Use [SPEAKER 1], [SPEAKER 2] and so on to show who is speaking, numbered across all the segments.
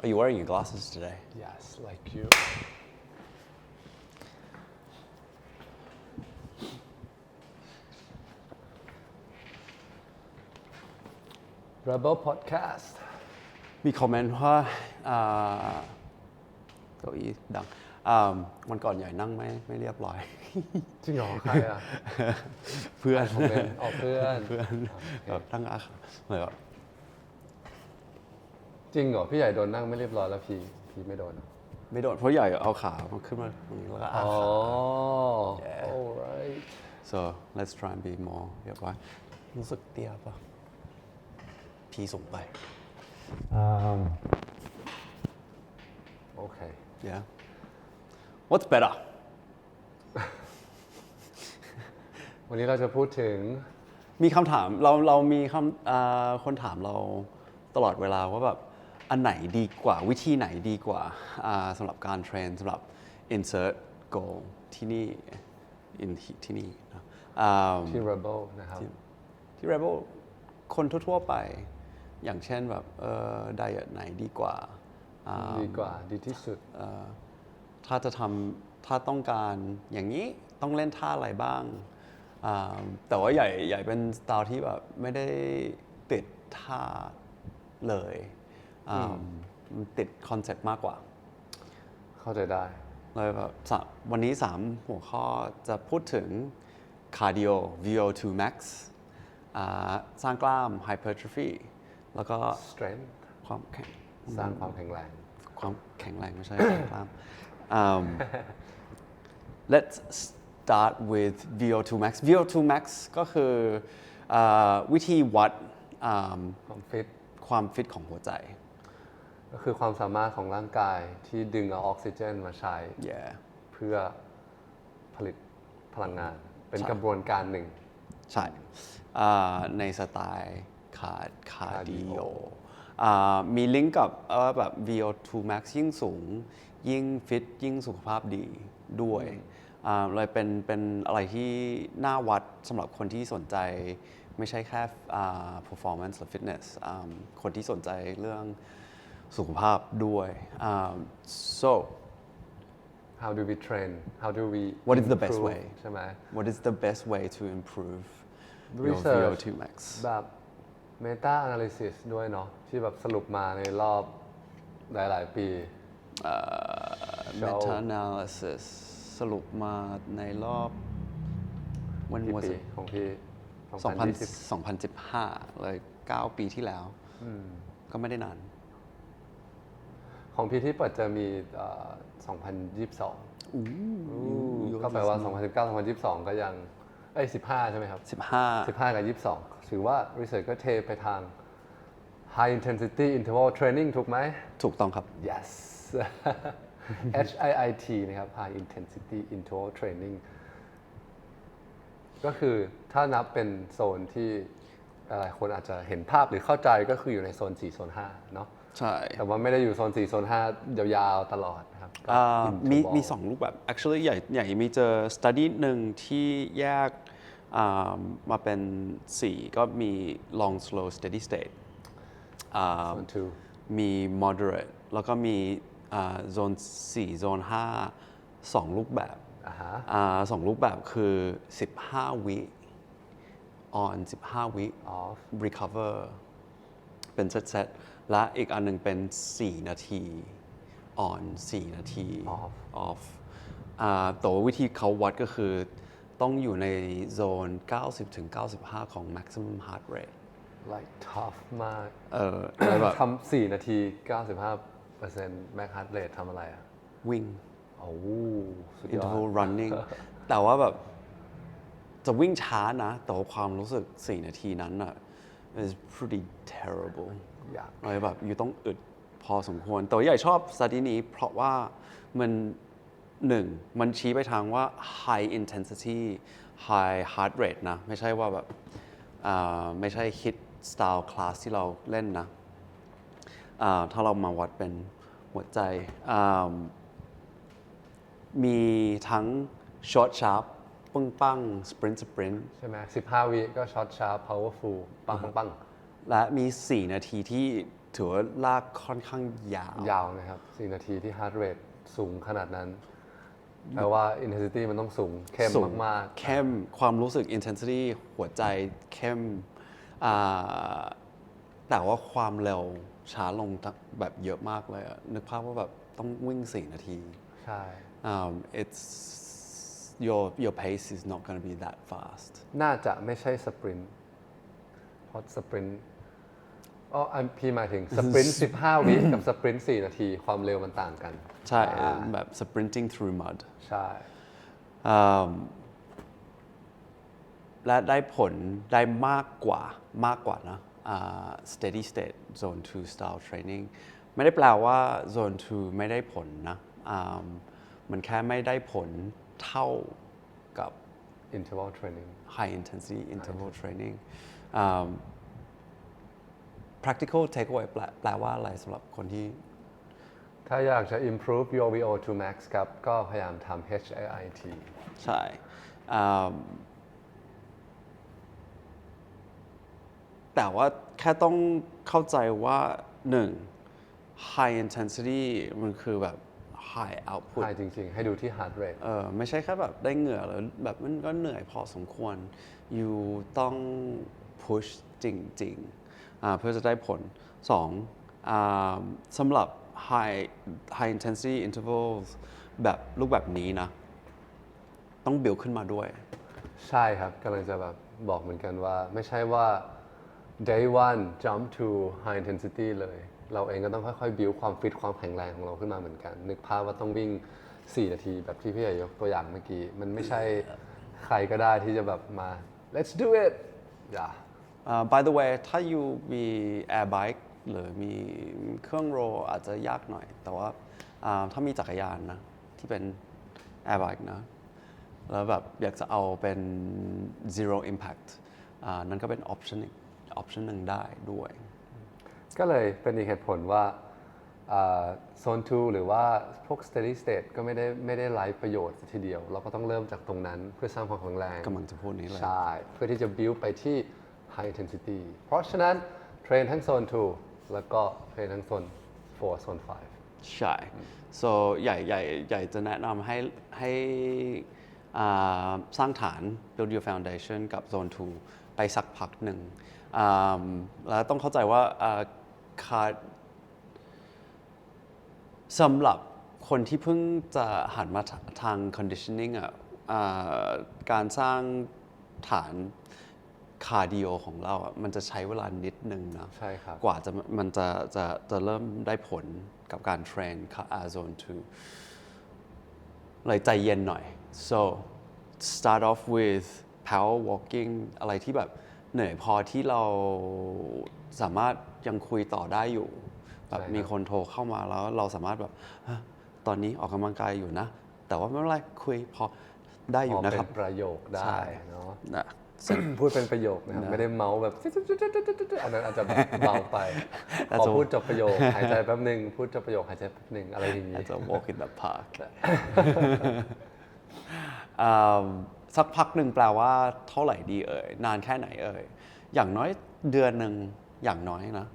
[SPEAKER 1] Are you wearing your glasses today?
[SPEAKER 2] yes like you Rebel Podcast
[SPEAKER 1] มีคอมเมนต์ว่าอ่าเก้าอี้ดังอ่าวันก่อนใหญ่นั่งไม่ไม่เรียบร้อย
[SPEAKER 2] จริงเหรอใครอะ
[SPEAKER 1] เพื่อน
[SPEAKER 2] คอมเมนต์ออกเพื่อน
[SPEAKER 1] เพื่อนแบบตั้งอาเลยแบบ
[SPEAKER 2] จริงเหรอพี่ใหญ่โดนนั่งไม่เรียบร้อยแล้วพี่พี่ไม่โดนเหรอ
[SPEAKER 1] ไม่โดนเพราะใหญ่เอาขามันขึ้นมาตรงนี้แล้วก็อา
[SPEAKER 2] อ๋อ
[SPEAKER 1] ขา
[SPEAKER 2] alright
[SPEAKER 1] so let's try and be more เรียบร้อยรู้สึกเตี้ยปะพี่ส่งไป
[SPEAKER 2] โอเค
[SPEAKER 1] yeah what's better
[SPEAKER 2] วันนี้เราจะพูดถึง
[SPEAKER 1] มีคำถามเราเรามีคำอ่าคนถามเราตลอดเวลาว่าแบบ อันไหนดีกว่าวิธีไหนดีกว่าอ่าสำหรับการเทรนสำหรับ insert goal ที่นี่ in ที่นี่นะอ่า
[SPEAKER 2] ที่ Rebel นะครับ
[SPEAKER 1] ที่ Rebel คนทั่วๆไป อย่างเช่นแบบเออไดเอทไหนดีกว่าอ่า
[SPEAKER 2] ดีกว่าดีที่สุด
[SPEAKER 1] เอ่อถ้าจะทำถ้าต้องการอย่างนี้ต้องเล่นท่าอะไรบ้างอ่าแต่ว่าใหญ่ใหญ่เป็นสไตล์ที่แบบไม่ได้ติดท่าเลย อ่ามันติดคอนเซ็ปต์มากกว่า
[SPEAKER 2] เข้าใจได้
[SPEAKER 1] เลยแบบสะวันนี้ 3 หัวข้อจะพูดถึง cardio VO2 max อ่าสร้างกล้าม hypertrophy แล้วก็
[SPEAKER 2] strength
[SPEAKER 1] ความแข็ง
[SPEAKER 2] สร้างความแข็งแรง
[SPEAKER 1] ความแข็งแรงไม่ใช่แข็งกล้าม um, let's start with VO2 max VO2 max ก็คืออ่าวิธีวัดอ่า
[SPEAKER 2] ความฟิต
[SPEAKER 1] ความฟิตของหัวใจ
[SPEAKER 2] ก็คือความสามารถของร่างกายที่ดึงเอาออกซิเจนมาใช้
[SPEAKER 1] yeah
[SPEAKER 2] เพื่อผลิตพลังงาน เป็น
[SPEAKER 1] ใช่
[SPEAKER 2] กระบวนการหนึ่ง
[SPEAKER 1] ใช่อ่าในสไตล์คาร์คาร์ดิโอ
[SPEAKER 2] Cardio
[SPEAKER 1] มีลิงก์กับเอ่อแบบ VO2 max ยิ่งสูง ยิ่งฟิตยิ่งสุขภาพดีด้วยอ่าเลยเป็นเป็นอะไรที่น่าวัดสำหรับคนที่สนใจไม่ใช่แค่อ่า performance หรือ fitness อ่าคนที่สนใจเรื่อง สุขภาพด้วยอ่า so
[SPEAKER 2] how do we train how do we
[SPEAKER 1] What is the best
[SPEAKER 2] improve
[SPEAKER 1] way?
[SPEAKER 2] ใช่ไหม
[SPEAKER 1] what is the best way to improve your
[SPEAKER 2] Research
[SPEAKER 1] VO2 max
[SPEAKER 2] แบบ meta analysis ด้วยเนาะที่แบบสรุปมาในรอบหลาย ๆ ปี
[SPEAKER 1] meta analysis สรุปมาในรอบวัน
[SPEAKER 2] กี่
[SPEAKER 1] was
[SPEAKER 2] ปี
[SPEAKER 1] it
[SPEAKER 2] ของพี่2020
[SPEAKER 1] 2015 เลย 9 ปีที่แล้ว ก็ไม่ได้นาน
[SPEAKER 2] ของพี่ที่เปิดจะมีเอ่อ2022 อู้ก็แปลว่า 2019 2022 ก็ยังเอ้ย15 ใช่ไหมครับ
[SPEAKER 1] 15
[SPEAKER 2] 15 กับ 22 ถือว่า research ก็เทไปทาง high intensity interval training ถูกไหม
[SPEAKER 1] ถูกต้องครับ
[SPEAKER 2] yes H I I T นะครับ high intensity interval training ก็คือถ้านับเป็นโซนที่หลายคนอาจจะเห็นภาพหรือเข้าใจก็คืออยู่ในโซน 4 โซน 5 เนาะ
[SPEAKER 1] ใช่
[SPEAKER 2] แต่ว่าไม่ได้อยู่โซน4โซน5ยาวๆตลอดนะครับก็
[SPEAKER 1] อ่ามี
[SPEAKER 2] interval
[SPEAKER 1] มีสองรูปแบบ actually ใหญ่ใหญ่มีเจอ study หนึ่งที่แยกอ่ามาเป็น 4 ก็มี long slow steady state อ่า
[SPEAKER 2] โซน2
[SPEAKER 1] มี moderate แล้วก็มีโซน4โซน5สองรูปแบบ
[SPEAKER 2] อ่าฮะ
[SPEAKER 1] อ่าสองรูปแบบคือ 15 วิ on 15 วิ
[SPEAKER 2] off
[SPEAKER 1] recover เป็นเซตๆ และอีกอันหนึ่งเป็น 4 นาที on 4 นาที
[SPEAKER 2] Off
[SPEAKER 1] off อ่าแต่ว่าวิธีเขาวัดก็คือต้องอยู่ในโซน 90-95 ของ maximum heart rate
[SPEAKER 2] like tough มาก
[SPEAKER 1] เอออะไรแบบ
[SPEAKER 2] ทำ4นาที 95% max heart rate ทำอะไรอะ
[SPEAKER 1] วิ่ง
[SPEAKER 2] โอ้สุดยอด
[SPEAKER 1] interval running แต่ว่าแบบ จะวิ่งช้านะ แต่ว่าความรู้สึก 4 นาทีนั้นอะ is pretty terrible
[SPEAKER 2] อยาก
[SPEAKER 1] เลยแบบอยู่ต้องอึดพอสมควร แต่ว่าใหญ่ชอบสต u ีนี้ เพราะว่ามันหนึ่งมันชี้ไปทางว่า high intensity high heart rate นะ ไม่ใช่ว่าแบบไม่ใช่ hit style class ที่เราเล่นนะถ้าเรามาวัดเป็นหัวใจ มีทั้ง short sharp ปึ้งปัง sprint sprint
[SPEAKER 2] ใช่ไหม15วิก็ช็อตชาร์ป powerful ปังปังปัง
[SPEAKER 1] และมี 4 นาทีที่ถือว่าลากค่อนข้างยาว
[SPEAKER 2] ยาวนะครับ4นาทีที่ heart rate สูงขนาดนั้นแปลว่า intensity มันต้องสูงเข้ม
[SPEAKER 1] สูง
[SPEAKER 2] มาก
[SPEAKER 1] เข้มความรู้สึก intensity หัวใจเข้มอ่าแต่ว่าความเร็วช้าลงแบบเยอะมากเลยอะนึกภาพว่าแบบต้องวิ่ง 4 นาที
[SPEAKER 2] ๆใช่
[SPEAKER 1] um, it's your your pace is not going to be that fast
[SPEAKER 2] น่าจะไม่ใช่สปรินต์เพราะสปรินต์ อ๋ออันพี่หมายถึงสปรินต์15 วิกับสปรินต์4นาที ความเร็วมันต่างกัน
[SPEAKER 1] ใช่
[SPEAKER 2] อ่า
[SPEAKER 1] แบบ sprinting through mud
[SPEAKER 2] ใช่
[SPEAKER 1] อืมและได้ผลได้มากกว่ามากกว่านะอ่า steady state zone 2 style training ไม่ได้แปลว่า zone 2 ไม่ได้ผลนะอ่ามันแค่ไม่ได้ผลเท่ากับ
[SPEAKER 2] interval training
[SPEAKER 1] high intensity interval training อ่า practical takeaway แปลแปลว่าอะไรสำหรับคนที่
[SPEAKER 2] ถ้าอยากจะ improve your VO2 max ครับ ก็พยายามทำ HIIT
[SPEAKER 1] ใช่อ่าแต่ว่าแค่ต้องเข้าใจว่าหนึ่ง high intensity มันคือแบบ high output
[SPEAKER 2] ใช่จริง ๆ ให้ดูที่ heart rate
[SPEAKER 1] เออไม่ใช่แค่แบบได้เหงื่อแล้วแบบมันก็เหนื่อยพอสมควร อยู่ต้อง push จริงๆอ่า เพื่อจะได้ผลสองสำหรับ high high intensity intervals แบบรูปแบบนี้นะ ต้อง build ขึ้นมาด้วย
[SPEAKER 2] ใช่ครับกำลังจะแบบบอกเหมือนกันว่า ไม่ใช่ว่า day one jump to high intensity เลย เราเองก็ต้องค่อยๆ build ความฟิตความแข็งแรงของเราขึ้นมาเหมือนกัน นึกภาพว่าต้องวิ่ง 4 นาทีแบบที่พี่ใหญ่ยกตัวอย่างเมื่อกี้ มันไม่ใช่ใครก็ได้ที่จะแบบมา let's do it อย่า
[SPEAKER 1] อ่า by the way ถ้าอยู่มี air bike หรือมีเครื่องโรลอาจจะยากหน่อย แต่ว่าอ่าถ้ามีจักรยานนะ ที่เป็น air bike นะ แล้วแบบอยากจะเอาเป็น zero impact อ่านั่นก็เป็น option อีก option หนึ่งได้ด้วย
[SPEAKER 2] ก็เลยเป็นอีกเหตุผลว่าโซน2หรือว่าพวก steady state ก็ไม่ได้ไม่ได้ไร้ประโยชน์ซะทีเดียว เราก็ต้องเริ่มจากตรงนั้นเพื่อสร้างความแข็งแรง
[SPEAKER 1] กำลังจะพูดนี้เลย
[SPEAKER 2] ใช่ เพื่อที่จะ build ไปที่ high intensity เพราะฉะนั้นเทรนทั้งโซน 2 แล้วก็เทรนทั้งโซน 4 โซน 5
[SPEAKER 1] ใช่ so ใหญ่ใหญ่ใหญ่จะแนะนำให้ให้สร้างฐาน build your foundation กับ zone 2ไปสักพักหนึ่ง แล้วต้องเข้าใจว่าอ่าขาดสำหรับคนที่เพิ่งจะหันมาทาง conditioning อะการสร้างฐาน คาร์ดิโอของเราอะมันจะใช้เวลานิดนึงนะ
[SPEAKER 2] ใช่ครับ
[SPEAKER 1] กว่าจะมันจะจะจะเริ่มได้ผลกับการเทรนอาโซน2เลยใจเย็นหน่อย so start off with power walking อะไรที่แบบเหนื่อยพอที่เราสามารถยังคุยต่อได้อยู่แบบ
[SPEAKER 2] ใช่ครับ
[SPEAKER 1] มีคนโทรเข้ามาแล้วเราสามารถแบบฮะตอนนี้ออกกำลังกายอยู่นะ แต่ว่าไม่เป็นไรคุยพอได้อยู่
[SPEAKER 2] พอ
[SPEAKER 1] นะ
[SPEAKER 2] เป็
[SPEAKER 1] ครับ
[SPEAKER 2] นประโยคได้
[SPEAKER 1] ใช่
[SPEAKER 2] เนาะ
[SPEAKER 1] นะเสร็จ
[SPEAKER 2] พูดเป็นประโยคนะครับไม่ได้เมาส์แบบอันนั้นอาจจะแบบเบาไป
[SPEAKER 1] อาจ
[SPEAKER 2] พอ
[SPEAKER 1] จะ
[SPEAKER 2] พูดจบประโยคหายใจแป๊บหนึ่งพูดจบประโยคหายใจแป๊บหนึ่งอะไรอย่างนี้
[SPEAKER 1] อาจจะ walk in the park อืมสักพักหนึ่งแปลว่าเท่าไหร่ดีเอ่ยนานแค่ไหนเอ่ยอย่างน้อยเดือนหนึ่งอย่างน้อยนะ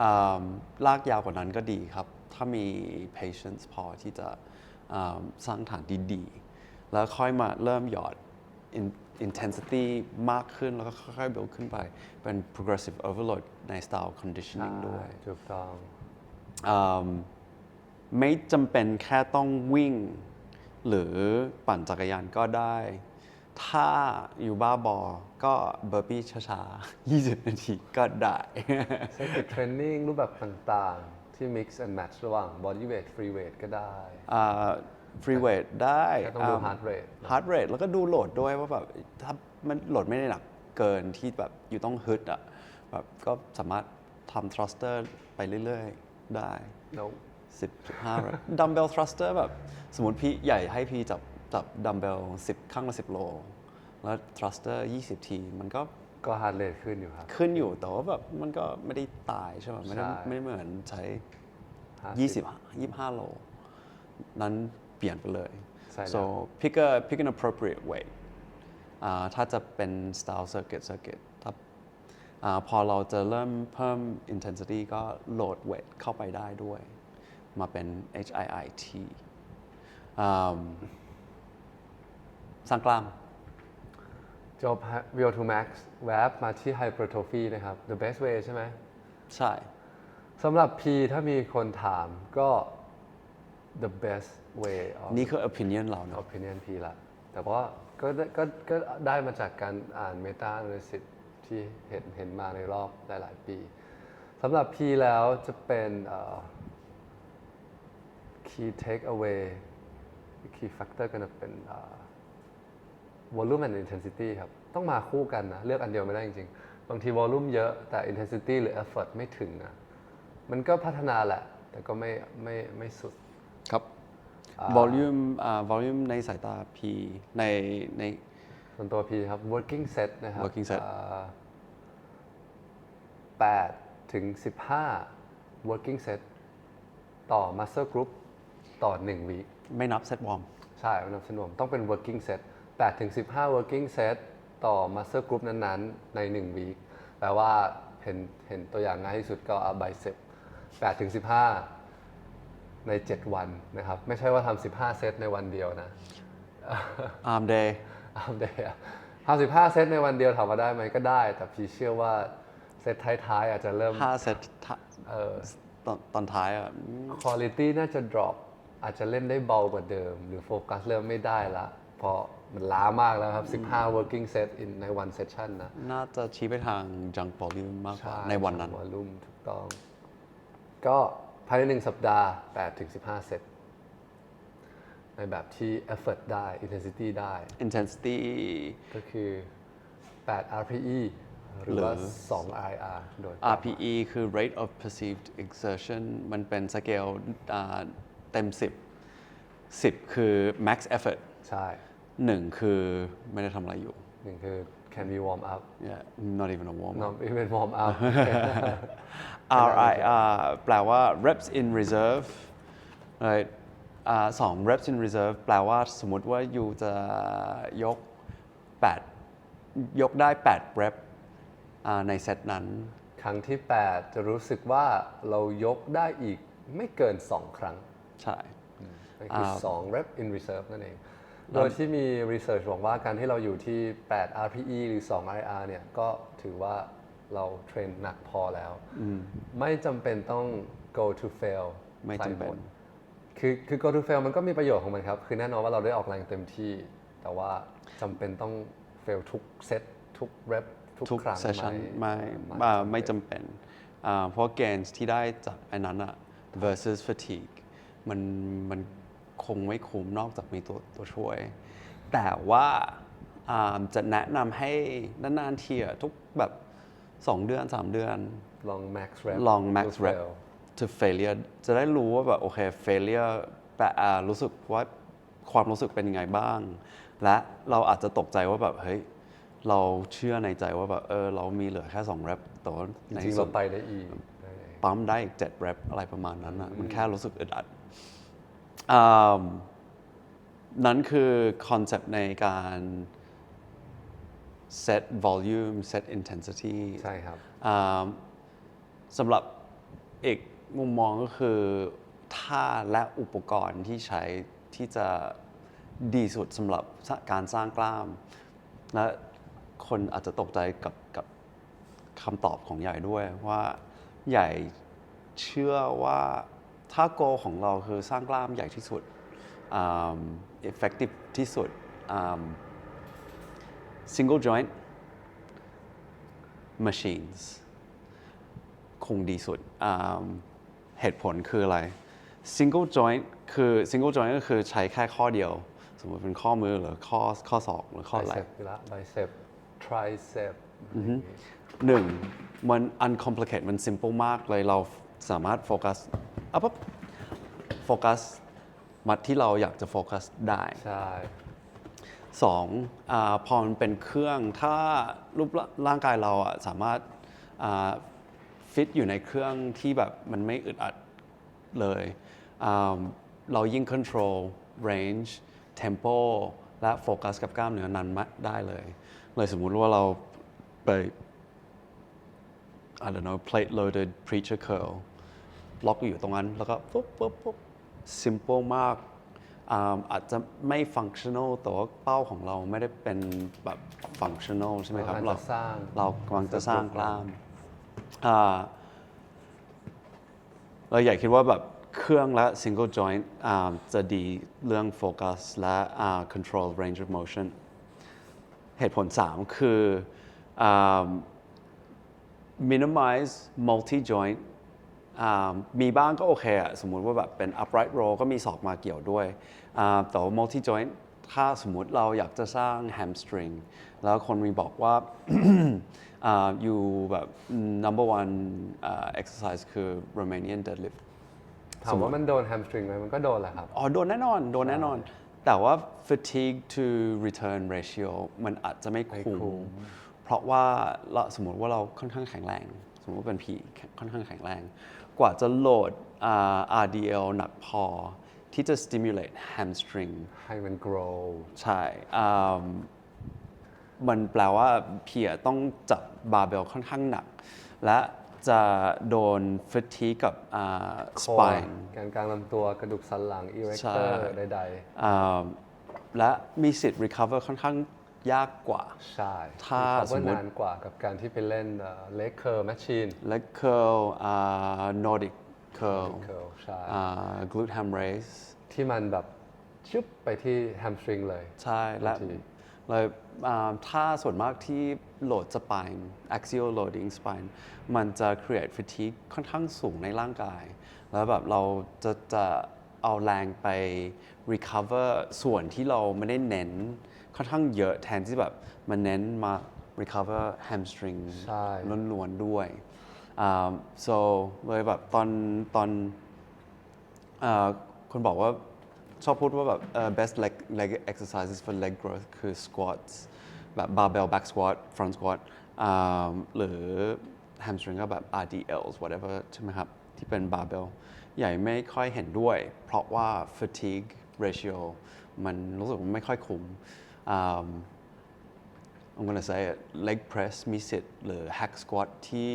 [SPEAKER 1] อืมลากยาวกว่านั้นก็ดีครับ ถ้ามี patience พอที่จะอืมสร้างฐานดีๆ แล้วค่อยมาเริ่มหยอด in- intensity มากขึ้น แล้วก็ค่อยๆ build ขึ้นไป เป็น progressive overload ใน style conditioning ด้วย
[SPEAKER 2] ถูกต้อง
[SPEAKER 1] อืมไม่จำเป็นแค่ต้องวิ่ง หรือปั่นจักรยานก็ได้ ถ้าอยู่บ้าบอก็เบอร์ปี้ช้าๆ 20 นาทีก็ได้
[SPEAKER 2] circuit training รูปแบบต่างๆ ที่ mix and match ระหว่าง body weight free weight ก็ได้
[SPEAKER 1] ฟรีเวทได้
[SPEAKER 2] แต่ต้องดู heart rate
[SPEAKER 1] ฮาร์ดเรทแล้วก็ดูโหลดด้วยว่าแบบถ้ามันโหลดไม่ได้หนักเกินที่แบบอยู่ต้องฮึดอะแบบก็สามารถทำ thruster ไปเรื่อย ๆ ได้
[SPEAKER 2] แล้ว
[SPEAKER 1] สิบสิบห้าดัมเบลทรัสเตอร์แบบสมมติพี่ใหญ่ให้พี่จับจับดัมเบลสิบข้างละสิบโล แล้วทรัสเตอร์ยี่สิบที มันก็
[SPEAKER 2] ก็ heart rate ขึ้นอยู่ครับ
[SPEAKER 1] ขึ้นอยู่แต่ว่าแบบมันก็ไม่ได้ตายใช่ไหมไม่ได้
[SPEAKER 2] ใช่
[SPEAKER 1] ไม่ได้เหมือนใช้
[SPEAKER 2] 50
[SPEAKER 1] ยี่สิบยี่ห้าโล นั้นเปลี่ยนไปเลย
[SPEAKER 2] ใช่แล้ว
[SPEAKER 1] so pick a pick an appropriate weight อ่าถ้าจะเป็น style circuit circuit ถ้าอาพอเราจะเริ่มเพิ่ม intensity ก็โหลดเวทเข้าไปได้ด้วย มาเป็น HIIT อ่าสร้างกล้าม
[SPEAKER 2] จบ VO2 max แวบมาที่ hypertrophy นะครับ the best way ใช่ไหม
[SPEAKER 1] ใช่
[SPEAKER 2] สำหรับ P ถ้ามีคนถามก็ the best way of
[SPEAKER 1] นี่คือ opinion เรานะ
[SPEAKER 2] opinion P ละ แต่ว่าก็ได้ก็ก็ได้มาจากการอ่าน meta analysis ที่เห็นเห็นมาในรอบหลาย ๆ ปีสำหรับ P แล้วจะเป็นเอ่อ key take away key factor ก็จะเป็นเอ่อ volume and intensity ครับ ต้องมาคู่กันนะ เลือกอันเดียวไม่ได้จริง ๆ บางที volume เยอะแต่ intensity หรือ effort ไม่ถึงนะ มันก็พัฒนาแหละ แต่ก็ไม่ไม่ไม่สุด
[SPEAKER 1] ครับ volume อ่า volume ในสายตา P ในใน
[SPEAKER 2] ส่วนตัว P ครับ working set นะครับ
[SPEAKER 1] working set
[SPEAKER 2] อ่า8ถึง15 working set ต่อ muscle group ต่อ1 week
[SPEAKER 1] ไม่นับเซตวอร์ม
[SPEAKER 2] ใช่มันนับสนวมต้องเป็น working set 8ถึง15 working set ต่อ muscle group นั้นๆ ใน1 week แปลว่าเห็นเห็นตัวอย่างง่ายที่สุดก็เอา bicep 8ถึง15 ใน 7 วันนะครับ ไม่ใช่ว่าทำ15 เซตในวันเดียวนะ
[SPEAKER 1] arm day
[SPEAKER 2] เอาเดียวทำ15 เซตในวันเดียวถามว่าได้ไหมก็ได้ แต่พี่เชื่อว่าเซตท้ายๆ อาจจะเริ่ม
[SPEAKER 1] 5เซตท้า
[SPEAKER 2] เออ
[SPEAKER 1] ตอนตอนท้ายอะ
[SPEAKER 2] quality น่าจะ drop อาจจะเล่นได้เบากว่าเดิม หรือโฟกัสเริ่มไม่ได้ละเพราะมันล้ามากแล้วครับ 15 working set in ใน one session นะ
[SPEAKER 1] น่าจะชี้ไปทาง junk volume มากกว่าในวันนั้น
[SPEAKER 2] วอลลุ่มถูกต้อง ก็ภายในหนึ่งสัปดาห์8ถึง15 เซต ในแบบที่ effort ได้ intensity ได้
[SPEAKER 1] intensity
[SPEAKER 2] ก็คือ 8 RPE หรือว่า 2 IR โดย
[SPEAKER 1] RPE คือ rate of perceived exertion มันเป็นสเกลอ่าเต็ม 10 10 คือ max effort
[SPEAKER 2] ใช่
[SPEAKER 1] 1 คือไม่ได้ทำอะไรอยู่
[SPEAKER 2] หนึ่งคือ can we warm up
[SPEAKER 1] yeah not even a warm up
[SPEAKER 2] not even warm up
[SPEAKER 1] RIR แปลว่า reps in reserve right อ่าสอง reps in reserve แปลว่าสมมติว่าอยู่จะยก 8 ยกได้ 8 rep อ่าในเซตนั้น
[SPEAKER 2] ครั้งที่ 8 จะรู้สึกว่าเรายกได้อีกไม่เกิน 2 ครั้ง
[SPEAKER 1] ใช่
[SPEAKER 2] นั่นคืออ2 rep in reserve นั่นเอง โดยที่มี research บอกว่าการที่เราอยู่ที่ 8 RPE หรือ 2 IR เนี่ยก็ถือว่าเราเทรนหนักพอแล้ว ไม่จำเป็นต้อง go to fail
[SPEAKER 1] ไม่จำเป็น
[SPEAKER 2] ใส่หดคือคือ go to fail มันก็มีประโยชน์ของมันครับ คือแน่นอนว่าเราได้ออกแรงเต็มที่ แต่ว่าจำเป็นต้อง fail ทุกเซตทุก rep ทุก
[SPEAKER 1] ทุก
[SPEAKER 2] ครั้ง
[SPEAKER 1] เซสชันไม่
[SPEAKER 2] ไม่
[SPEAKER 1] อ่าไม่จำเป็นอ่าเพราะ gains ที่ได้จากไอ้นั้นอะ versus fatigue มันมัน คงไม่คุ้มนอกจากมีตัวตัวช่วย แต่ว่าอ่าจะแนะนำให้นานๆทีอะทุกแบบ 2 เดือน 3 เดือน
[SPEAKER 2] ลอง max rep
[SPEAKER 1] ลอง max
[SPEAKER 2] to
[SPEAKER 1] rep
[SPEAKER 2] fail
[SPEAKER 1] to failure จะได้รู้ว่าแบบโอเค failure แปลอ่ารู้สึกว่าความรู้สึกเป็นยังไงบ้าง และเราอาจจะตกใจว่าแบบเฮ้ยเราเชื่อในใจว่าแบบเออเรามีเหลือแค่2 rep แต่ว่า
[SPEAKER 2] จ
[SPEAKER 1] ใน
[SPEAKER 2] ริง
[SPEAKER 1] ที่
[SPEAKER 2] ๆ
[SPEAKER 1] สุ
[SPEAKER 2] เรา
[SPEAKER 1] ด
[SPEAKER 2] ไปได้อีกได้เอง
[SPEAKER 1] ปั๊มได้อีก7 rep อะไรประมาณนั้นนะมันแค่รู้สึกอึดอัดอ่า นั่นคือคอนเซปต์ในการ set volume set intensity
[SPEAKER 2] ใช่ครับ
[SPEAKER 1] อ่าสำหรับอีกมุมมองก็คือท่าและอุปกรณ์ที่ใช้ที่จะดีสุดสำหรับการสร้างกล้าม และคนอาจจะตกใจกับกับคำตอบของใหญ่ด้วยว่าใหญ่เชื่อว่า ถ้าโกของเราคือสร้างกล้ามใหญ่ที่สุดอ่า effective ที่สุดอ่า single joint machines คงดีสุดอ่าเหตุผลคืออะไร single joint คือ single joint ก็คือใช้แค่ข้อเดียว สมมติเป็นข้อมือหรือข้อข้อศอกหรือข้อไหล่
[SPEAKER 2] bicep อยู่ละ bicep tricep
[SPEAKER 1] หนึ่งมัน uncomplicated มัน simple มากเลยเราสามารถโฟกัส อะปั๊บโฟกัสมัดที่เราอยากจะโฟกัสได้
[SPEAKER 2] ใช่
[SPEAKER 1] สองอาพอมันเป็นเครื่องถ้ารูปร่างกายเราอะสามารถฟิตอยู่ในเครื่องที่แบบมันไม่อึดอัดเลยอ่าเรายิ่ง control range tempo และโฟกัสกับกล้ามเนื้อนั้นมาได้เลย เลยสมมุติว่าเราไป I don't know plate loaded preacher curl ล็อกอยู่ตรงนั้น แล้วก็ปุ๊บปุ๊บปุ๊บ simple มากอ่าอาจจะไม่ functional แต่ว่าเป้าของเราไม่ได้เป็นแบบ functional ใช่ไหมครับ
[SPEAKER 2] เรากำลังจะสร้าง
[SPEAKER 1] เรากำลังจะสร้างกล้ามอ่าเราอยากคิดว่าแบบเครื่องและ single joint อ่าจะดีเรื่องโฟกัสและอ่า control range of motion เหตุผล 3 คืออ่า minimize multi joint อ่า มีบ้างก็โอเคอะสมมุติว่าแบบเป็น upright row ก็มีศอกมาเกี่ยวด้วยอ่าแต่ว่า multi joint ถ้าสมมุติเราอยากจะสร้าง hamstring แล้วคนมีบอกว่าอ่าอยู่แบบ number one อ่า exercise คือ Romanian deadlift
[SPEAKER 2] ถามว่ามันโดนแฮมสตริงไหมมันก็โดนแหละครับ
[SPEAKER 1] อ๋อ โดนแน่นอน โดนแน่นอน แต่ว่า fatigue to return ratio มันอาจจะไม่
[SPEAKER 2] ไม่
[SPEAKER 1] คุ้
[SPEAKER 2] คุ้
[SPEAKER 1] ม
[SPEAKER 2] ม
[SPEAKER 1] เพราะว่าเราสมมติว่าเราค่อนข้างแข็งแรง สมมติว่าเป็นผีค่อนข้างแข็งแรงก ว่าจะโหลดอ่า RDL หนักพอ ที่จะ stimulate hamstring
[SPEAKER 2] ให้มัน grow
[SPEAKER 1] ใช่อ่ามันแปลว่าเพียต้องจับบาร์เบลค่อนข้างหนัก และจะโดนฟ t ทีกับอ่า spine
[SPEAKER 2] แกนกลางลำตัวกระดูกสันหลัง
[SPEAKER 1] ใช่
[SPEAKER 2] erector ใด
[SPEAKER 1] อ่าและมีสิทธิ์ recover ค่อนข้าง ยากกว่า
[SPEAKER 2] ๆใช่
[SPEAKER 1] ถ้า
[SPEAKER 2] recover
[SPEAKER 1] สมมุติ
[SPEAKER 2] นานกว่ากับการที่ไปเล่นเอ่อ leg curl machine
[SPEAKER 1] leg curl อ่า Nordic curl
[SPEAKER 2] curl ใช่
[SPEAKER 1] อ่า glute ham raise
[SPEAKER 2] ที่มันแบบชึบไปที่ hamstring เลย
[SPEAKER 1] ใช่และ
[SPEAKER 2] ทันที
[SPEAKER 1] เลยอ่าถ้าส่วนมากที่โหลด spine axial loading spine มันจะ create fatigue ค่อนข้างสูงในร่างกาย แล้วแบบเราจะจะเอาแรงไป recover ส่วนที่เราไม่ได้เน้น ค่อนข้างเยอะแทนที่แบบมันเน้นมา recover hamstring
[SPEAKER 2] ใช่
[SPEAKER 1] ล้วนๆด้วยอ่า so เลยแบบตอนตอนอ่าคนบอกว่าชอบพูดว่าแบบเอ่อ best leg leg exercises for leg growth คือ squats แบบ barbell back squat front squat อ่าหรือ hamstring ก็แบบ RDLs whatever ใช่ไหมครับ ที่เป็น barbell ใหญ่ไม่ค่อยเห็นด้วย เพราะว่า fatigue ratio มันรู้สึกว่าไม่ค่อยคุ้ม อ่า I'm gonna say it leg press มีสิทธิ์หรือ hack squat ที่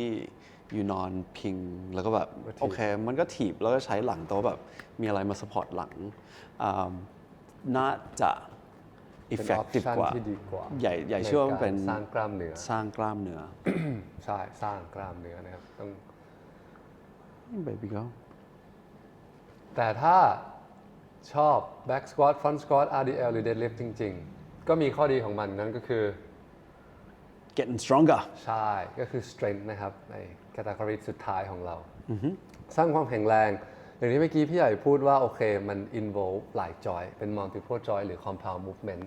[SPEAKER 1] อยู่นอนพิง แล้วก็แบบ
[SPEAKER 2] ก็ถีบ
[SPEAKER 1] โอเค มันก็ถีบ แล้วก็ใช้หลังแต่ว่าแบบมีอะไรมา support หลังอ่าน่าจะ
[SPEAKER 2] เป็น
[SPEAKER 1] effective
[SPEAKER 2] option
[SPEAKER 1] กว่า
[SPEAKER 2] ที่ดีกว่า
[SPEAKER 1] ใหญ่ใหญ่เชื่อว่ามันเป็น
[SPEAKER 2] ใการสร้างกล้ามเนื้อ
[SPEAKER 1] สร้างกล้ามเนื้อ
[SPEAKER 2] ใช่สร้างกล้ามเนื้อนะครับต้อง
[SPEAKER 1] baby girl
[SPEAKER 2] แต่ถ้าชอบ back squat front squat RDL หรือ deadlift จริง ๆ ก็มีข้อดีของมันนั่นก็คือ
[SPEAKER 1] getting stronger
[SPEAKER 2] ใช่ ก็คือ strength นะครับในแคตตากรีสุดท้ายของเรา สร้างความแข็งแรง อย่างที่เมื่อกี้พี่ใหญ่พูดว่า โอเค มัน involve หลายจอยเป็น multiple joy หรือ compound movement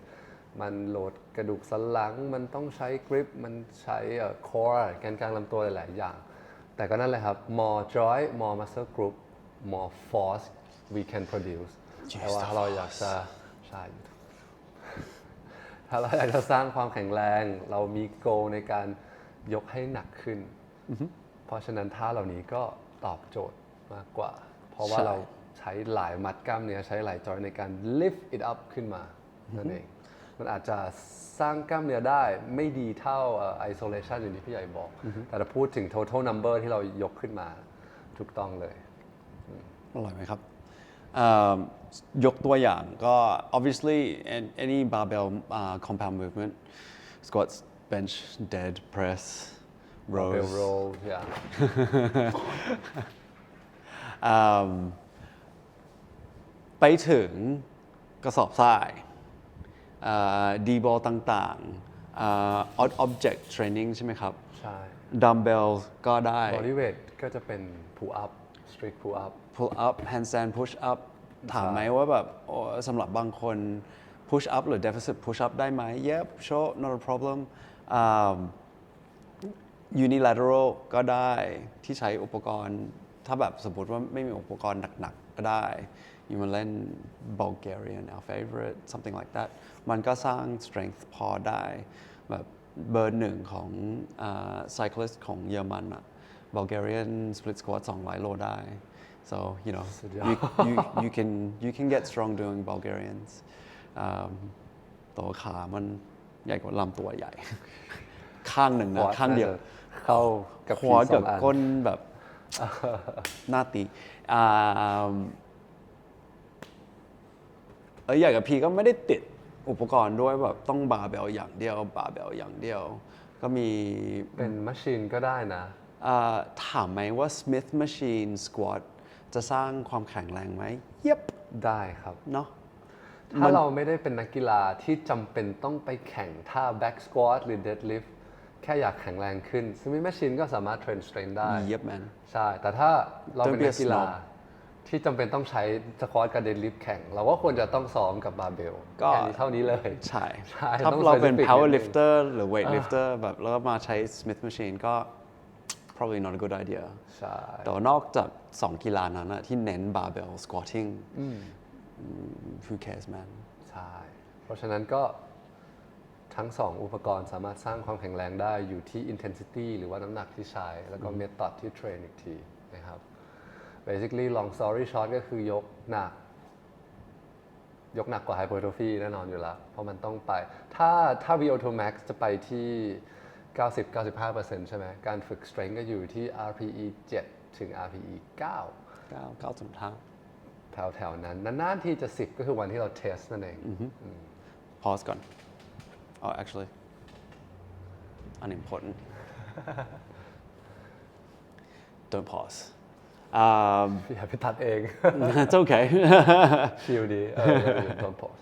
[SPEAKER 2] มันโหลดกระดูกสันหลัง มันต้องใช้ grip มันใช้เอ่อ core แกนกลางลำตัวหลาย ๆ อย่าง แต่ก็นั่นแหละครับ more joy more muscle group more force we can produce แต่ว่าถ้าเราอยากจะใช่ ถ้าเราอยากจะสร้างความแข็งแรง เรามีโกในการยกให้หนักขึ้น เพราะฉะนั้นท่าเหล่านี้ก็ตอบโจทย์มากกว่า เพราะว่า
[SPEAKER 1] ใช่
[SPEAKER 2] เราใช้หลายมัดกล้ามเนื้อใช้หลายจอยในการ lift it up ขึ้นมานั่นเอง มันอาจจะสร้างกล้ามเนื้อได้ไม่ดีเท่าเอ่อ isolation อย่างที่พี่ใหญ่บอก แต่ถ้าพูดถึง total number ที่เรายกขึ้นมาถูกต้องเลย
[SPEAKER 1] อร่อยไหมครับ อ่ายกตัวอย่างก็ obviously an- any barbell uh, compound movement squats bench dead press rows
[SPEAKER 2] bell roll อย่าง
[SPEAKER 1] อืมไปถึงกระสอบทรายดีบอลต่างๆอ่า odd object training ใช่ไหมครับ
[SPEAKER 2] ใช่
[SPEAKER 1] dumbbells ก็ได้
[SPEAKER 2] body weight ก็จะเป็น pull up strict pull up
[SPEAKER 1] pull up handstand push up ถามไหมว่าแบบโอ้สำหรับบางคน push up หรือ deficit push up ได้ไหม yep sure not a problem อ่า unilateral ก็ได้ที่ใช้อุปกรณ์ ถ้าแบบสมมติว่าไม่มีอุปกรณ์หนักๆ ก็ได้อยู่มาเล่น Bulgarian our favorite something like that มันก็สร้าง strength พอได้ แบบเบอร์หนึ่งของอ่า cyclist ของเยอรมันอะ Bulgarian split squat 200 โลได้ so you know
[SPEAKER 2] สุดยอด
[SPEAKER 1] you, you, you can you can get strong doing Bulgarians อ่าตัวขามันใหญ่กว่าลำตัวใหญ่ ข้างหนึ่งนะ
[SPEAKER 2] Squat
[SPEAKER 1] ข้างเดียว
[SPEAKER 2] น่าจะเข้ากับ
[SPEAKER 1] หัว
[SPEAKER 2] ผีส
[SPEAKER 1] กั
[SPEAKER 2] อบงอัน
[SPEAKER 1] ก้นแบบหน้าตีอ่าเอออย่างกับพีก็ไม่ได้ติดอุปกรณ์ด้วยแบบต้องบาร์เบลอย่างเดียว บาร์เบลอย่างเดียว ก็มี
[SPEAKER 2] เป็นม c ช i นก็ได้นะ
[SPEAKER 1] อ่า ถามไหมว่า Smith Machine Squat จะสร้างความแข็งแรงไหมเย็บ
[SPEAKER 2] ได้ครับ
[SPEAKER 1] เนาะ
[SPEAKER 2] ถ้าเราไม่ได้เป็นนักกีฬาที่จำเป็นต้องไปแข่งท่า back squat หรือ deadlift แค่อยากแข็งแรงขึ้นซึ่งมิ m ช c นก็สามารถเทรน strength ได้
[SPEAKER 1] เย็บแมน
[SPEAKER 2] ใช่ แต่ถ้าเราเป็น
[SPEAKER 1] Don't be
[SPEAKER 2] นักกีฬา
[SPEAKER 1] a snob
[SPEAKER 2] ที่จำเป็นต้องใช้สควอตกับเดดลิฟแข่ง เราก็ควรจะต้องซ้อมกับบาร์เบล
[SPEAKER 1] ก็
[SPEAKER 2] แค่นี้เท่านี้เลย
[SPEAKER 1] ใช่
[SPEAKER 2] ใช่
[SPEAKER 1] ถ้า
[SPEAKER 2] ต้อง
[SPEAKER 1] เราเป็น
[SPEAKER 2] specific
[SPEAKER 1] power
[SPEAKER 2] นิดนึง
[SPEAKER 1] lifter หรือ weight lifter แบบแล้วก็มาใช้ Smith Machine ก็ probably not a good idea
[SPEAKER 2] ใช่
[SPEAKER 1] แต่ว่านอกจาก 2 กีฬานั้นอะที่เน้น barbell squatting อืม who cares man
[SPEAKER 2] ใช่ เพราะฉะนั้นก็ทั้งสองอุปกรณ์สามารถสร้างความแข็งแรงได้อยู่ที่ intensity หรือว่าน้ำหนักที่ใช้ แล้วก็ method ที่เทรนอีกทีนะครับ basically long story short ก็คือยกหนัก ยกหนักกว่า hypertrophy แน่นอนอยู่แล้ว เพราะมันต้องไป ถ้าถ้า VO2 max จะไปที่ 90-95%ใช่ไหมการฝึก strength ก็อยู่ที่ RPE 7 ถึง RPE 9
[SPEAKER 1] 9 9จุดห้า
[SPEAKER 2] แถวๆนั้นนานๆที่จะ 10 ก็คือวันที่เราเทสนั่นเอง
[SPEAKER 1] pause ก่อน oh actually unimportant don't pause um,
[SPEAKER 2] อย่าไปตัดเอง
[SPEAKER 1] it's okay
[SPEAKER 2] ชิลดีเออโดนโพส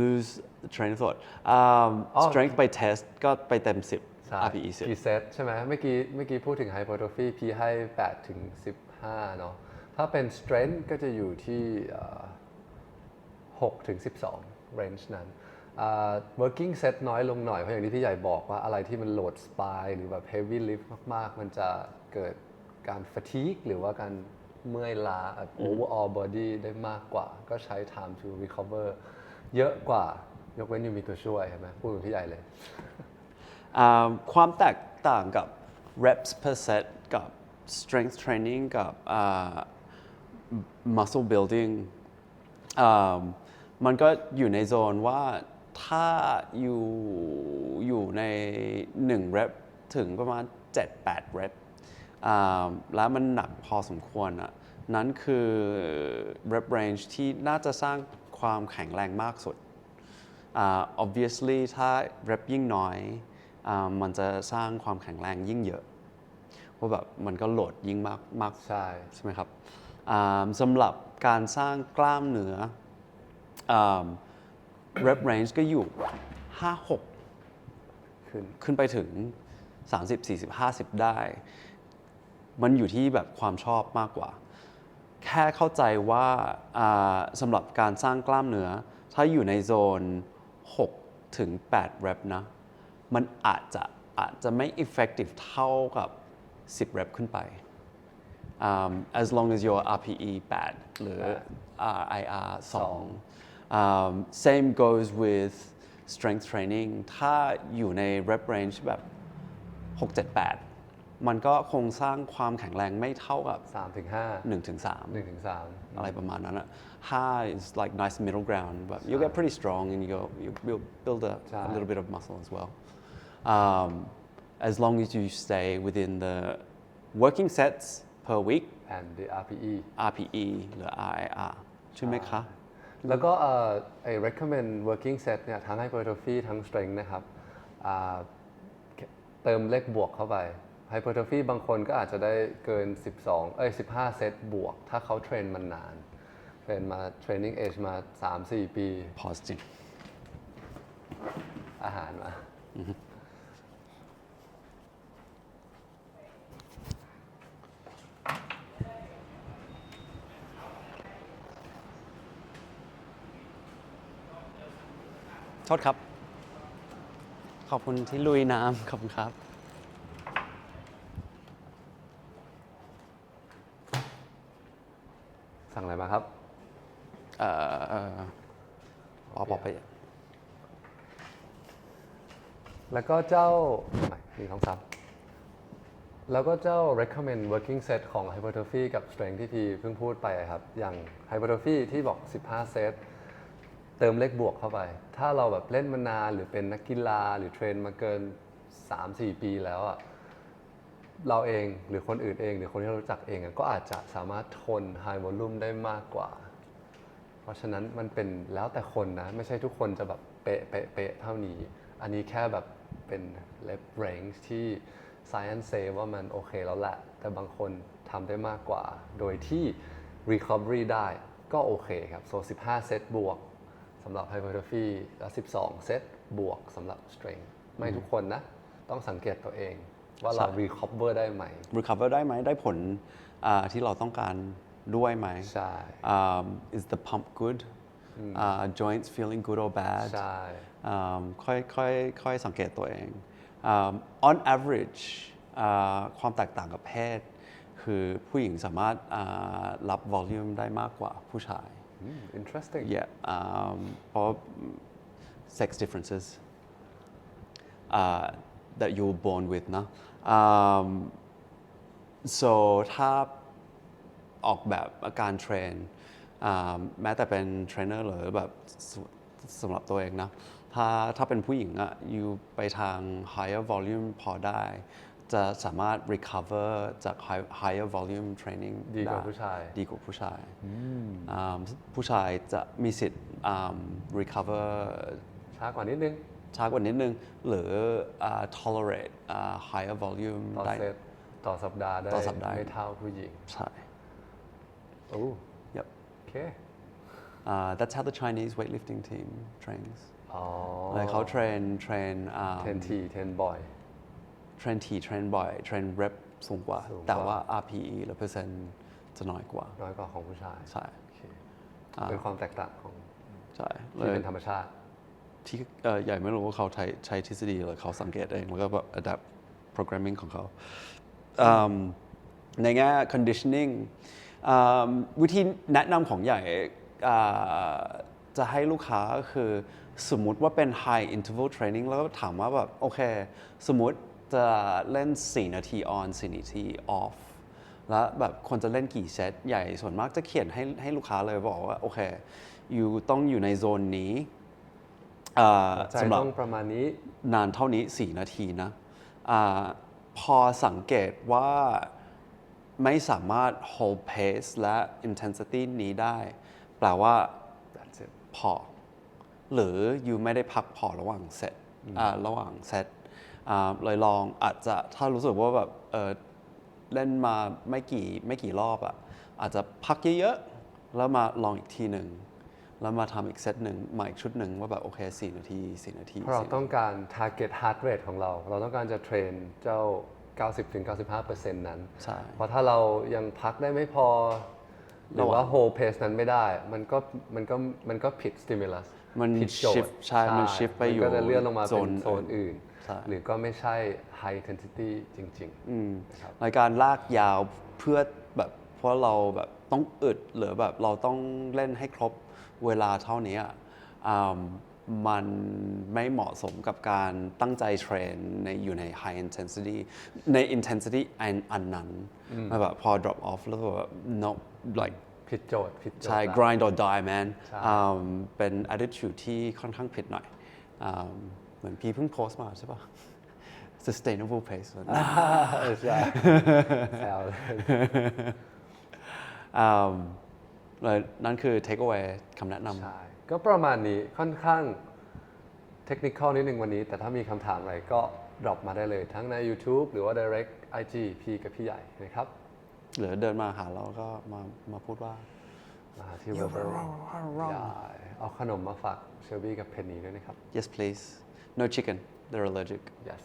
[SPEAKER 1] lose the train of thought um,
[SPEAKER 2] อ๋อ
[SPEAKER 1] strength by test ก็ไปเต็ม 10
[SPEAKER 2] ใช่
[SPEAKER 1] RPE 10
[SPEAKER 2] กี่เซตใช่ไหมเมื่อกี้เมื่อกี้พูดถึง hypertrophy พี่ให้ 8 ถึง 15 เนาะถ้าเป็น strength ก็จะอยู่ที่เอ่อ6ถึง 12 range นั้นอ่า working set น้อยลงหน่อย เพราะอย่างที่พี่ใหญ่บอกว่าอะไรที่มันโหลด spine หรือแบบ heavy lift มาก ๆ มันจะเกิดการ fatigue หรือว่าการเมื่อยล้า overall body ได้มากกว่า ก็ใช้ time to recover เยอะกว่ายกเว้นยูมีตัวช่วยใช่ไหมพูดเหมือนพี่ใหญ่เลย
[SPEAKER 1] อ่าความแตกต่างกับ reps per set กับ strength training กับอ่า muscle building อ่ามันก็อยู่ในโซนว่าถ้าอยู่อยู่ใน 1 rep ถึงประมาณ 7-8 rep อ่าแล้วมันหนักพอสมควรอะนั้นคือ rep range ที่น่าจะสร้าง ความแข็งแรงมากสุดอ่า obviously ถ้า rep ยิ่งน้อยอามันจะสร้างความแข็งแรงยิ่งเยอะเพราะแบบมันก็โหลดยิ่งมากมาก
[SPEAKER 2] ใช่
[SPEAKER 1] ใช่ไหมครับอ่าสำหรับการสร้างกล้ามเนื้ออ่า rep range ก็อยู่ 5-6
[SPEAKER 2] ขึ้น
[SPEAKER 1] ขึ้นไปถึง 30 40 50 ได้ มันอยู่ที่แบบความชอบมากกว่า แค่เข้าใจว่าอ่าสำหรับการสร้างกล้ามเนื้อ ถ้าอยู่ในโซน 6 ถึง 8 rep นะ มันอาจจะอาจจะไม่ effective เท่ากับ 10 rep ขึ้นไป um, as long as your RPE 8 หรือ IR 2 um, same goes with strength training ถ้าอยู่ใน rep range แบบ 6 7 8 มันก็คงสร้างความแข็งแรงไม่เท่ากับ
[SPEAKER 2] 3ถึง5
[SPEAKER 1] 1ถึง3
[SPEAKER 2] 1ถึง3
[SPEAKER 1] อะไรประมาณนั้นอะ high is like nice middle ground but you get pretty strong and you go you build, build a,
[SPEAKER 2] ใช่
[SPEAKER 1] a little bit of muscle as well um, as long as you stay within the working sets per week
[SPEAKER 2] and the RPE
[SPEAKER 1] RPE หรือ RIR ใช่ไหมคะ
[SPEAKER 2] แล้วก็เอ่อไอ้ recommend working set เนี่ยทั้ง hypertrophy ทั้ง strength นะครับอ่าเติมเลขบวกเข้าไป hypertrophy บางคนก็อาจจะได้เกิน 12 เอ้ย 15 เซตบวก ถ้าเขาเทรนมานาน เทรนมา training age มา 3-4 ปี
[SPEAKER 1] pause จริง
[SPEAKER 2] อาหารมา
[SPEAKER 1] โทษครับ ขอบคุณที่ลุยน้ำขอบคุณครับ
[SPEAKER 2] สั่งอะไรมาครับ
[SPEAKER 1] เอ่อเอ่อปอปอไป
[SPEAKER 2] แล้วก็เจ้าไม่มีท้องซ้ำแล้วก็เจ้า recommend working set ของ hypertrophy กับ strength ที่พี่เพิ่งพูดไปครับ อย่าง hypertrophy ที่บอก 15 เซต เติมเลขบวกเข้าไป ถ้าเราแบบเล่นมานานหรือเป็นนักกีฬาหรือเทรนมาเกิน 3-4 ปีแล้วอะ เราเองหรือคนอื่นเอง หรือคนที่เรารู้จักเองอะก็อาจจะสามารถทน high volume ได้มากกว่า เพราะฉะนั้นมันเป็นแล้วแต่คนนะ ไม่ใช่ทุกคนจะแบบเป๊ะเป๊ะเป๊ะเท่านี้ อันนี้แค่แบบเป็น left range ที่ science say ว่ามันโอเคแล้วแหละ แต่บางคนทำได้มากกว่า โดยที่ recovery ได้ก็โอเคครับ so 15 เซตบวกสำหรับ hypertrophy แล้ว12 เซตบวกสำหรับ strength ไม่ทุกคนนะ ต้องสังเกตตัวเอง ว่าเรา
[SPEAKER 1] ใช่
[SPEAKER 2] recover ได้ไหม
[SPEAKER 1] recover ได้ไหมได้ผลอ่าที่เราต้องการด้วยไหม
[SPEAKER 2] ใช่
[SPEAKER 1] um, is the pump good uh, joints feeling good or bad
[SPEAKER 2] ใช่
[SPEAKER 1] อืมค่อยค่อยค่อยสังเกตตัวเองอืม on average อ่าความแตกต่างกับเพศ คือผู้หญิงสามารถอ่ารับ volume ได้มากกว่าผู้ชาย
[SPEAKER 2] อืม interesting
[SPEAKER 1] yeah อืมเพราะ sex differences uh, that you were born with นะ อืม so ถ้าออกแบบอาการเทรนอ่าแม้แต่เป็นเทรนเนอร์หรือแบบสสำหรับตัวเองนะ ถ้าถ้าเป็นผู้หญิงอะอยู่ไปทาง higher volume พอได้ จะสามารถ recover จาก high- higher volume training
[SPEAKER 2] ดีกว่า
[SPEAKER 1] ไผู้
[SPEAKER 2] ชาย
[SPEAKER 1] ดีกว่าผู้ชายอ่าผู้ชายจะมีสิทธิ์อ่า recover
[SPEAKER 2] ช้ากว่านิดนึง
[SPEAKER 1] ช้ากว่านิดนึง หรืออ่า tolerate อ่า higher volume
[SPEAKER 2] ต่อ
[SPEAKER 1] ได้
[SPEAKER 2] เซตต่อสัปดาห์ได้
[SPEAKER 1] ต่อสัปดาห์
[SPEAKER 2] ไม่เท่าผู้หญิง
[SPEAKER 1] ใช่
[SPEAKER 2] โอ้
[SPEAKER 1] yep
[SPEAKER 2] โอเค
[SPEAKER 1] Uh, that's how the Chinese weightlifting team trains.
[SPEAKER 2] อ๋อ
[SPEAKER 1] เลยเขาเทรนเทรนอ่า
[SPEAKER 2] เทนทีเทนบ่อย
[SPEAKER 1] เทรนทีเทรนบ่อยเทรนเรปสูงกว่า
[SPEAKER 2] สูงกว่า
[SPEAKER 1] แต่ว่า RPE หรือเปอร์เซ็นต์จะน้อยกว่า
[SPEAKER 2] น้อยกว่าของผู้ชาย
[SPEAKER 1] ใช่
[SPEAKER 2] โอเคเป็นความแตกต่างของ
[SPEAKER 1] ใช่เล
[SPEAKER 2] ที่
[SPEAKER 1] ย
[SPEAKER 2] เป็นธรรมชาติ
[SPEAKER 1] ที่ใหญ่ไม่รู้ว่าเขาใช้ใช้ทฤษฎีหรือเขาสังเกตเอง แล้วก็แบบ adapt programming ของเขาในแง่ conditioning วิธีแนะนำของใหญ่จะให้ลูกค้าคือสมมุติว่าเป็น high interval training แล้วก็ถามว่าแบบ โอเค สมมติจะเล่น 4 นาที on 4 นาที off แล้วแบบควรจะเล่นกี่เซตใหญ่ส่วนมากจะเขียนให้ให้ลูกค้าเลยบอกว่า โอเค อยู่ต้องอยู่ในโซนนี้ สำหรับ
[SPEAKER 2] ต้องประมาณนี้
[SPEAKER 1] นานเท่านี้ 4 นาทีนะอาพอสังเกตว่าไม่สามารถ hold pace และ intensity นี้ได้ แปลว่า
[SPEAKER 2] that's it
[SPEAKER 1] พอ หรืออยู่ไม่ได้พักพอระหว่างเซตอ่าระหว่างเซตอ่าเลยลองอาจจะถ้ารู้สึกว่าแบบเออเล่นมาไม่กี่ไม่กี่รอบอะอาจจะพักเยอะ ๆ แล้วมาลองอีกทีหนึ่ง แล้วมาทำอีกเซตหนึ่งมาอีกชุดหนึ่งว่าแบบโอเค 4 นาที 4 นาที
[SPEAKER 2] เพราะเรา
[SPEAKER 1] 4นาที
[SPEAKER 2] ต้องการ target heart rate ของเรา เราต้องการจะเทรนเจ้า 90-95%นั้น
[SPEAKER 1] ใช่
[SPEAKER 2] เพราะถ้าเรายังพักได้ไม่พอ หรือว่า hold pace นั้นไม่ได้ มันก็มันก็มันก็ผิด stimulus
[SPEAKER 1] มัน
[SPEAKER 2] ผิดโจทย์
[SPEAKER 1] shift ใช่ มัน shift ไปอยู่
[SPEAKER 2] มันก็จะเลื่อนลงมา
[SPEAKER 1] โซ
[SPEAKER 2] เป็น
[SPEAKER 1] น
[SPEAKER 2] โซนอื่น
[SPEAKER 1] ใช่
[SPEAKER 2] หรือก็ไม่ใช่ high intensity จริงๆนะครับ
[SPEAKER 1] รายการลากยาวเพื่อแบบเพราะเราแบบ ต้องอึดหรือแบบเราต้องเล่นให้ครบเวลาเท่านี้อะอ่ามันไม่เหมาะสมกับการตั้งใจเทรนในอยู่ใน high intensity ใน intensity อันอันนั้นแล้วแบบพอ drop off แล้วก็แบบ no like
[SPEAKER 2] ผิดโจทย์ผิดโจทย์
[SPEAKER 1] ใช่
[SPEAKER 2] ละ
[SPEAKER 1] grind or die man
[SPEAKER 2] ใช่
[SPEAKER 1] อ่าเป็น attitude ที่ค่อนข้างผิดหน่อยอ่าเหมือนพี่เพิ่งโพสต์มาใช่ปะ sustainable pace
[SPEAKER 2] ใช่แซวเลย
[SPEAKER 1] อืมเลยนั่นคือ take away คำแนะนำ
[SPEAKER 2] ใช่ก็ประมาณนี้ค่อนข้างเทคนิคนิดนึงวันนี้ แต่ถ้ามีคำถามอะไรก็ drop มาได้เลย ทั้งใน YouTube หรือว่า direct IG พี่กับพี่ใหญ่นะครับ
[SPEAKER 1] หรือเดินมาหาเราก็มามาพูดว่า
[SPEAKER 2] มาที่ Weber ได้เอาขนมมาฝากเชลบี้กับเพนนีด้วยนะครับ
[SPEAKER 1] yes please no chicken they're allergic
[SPEAKER 2] yes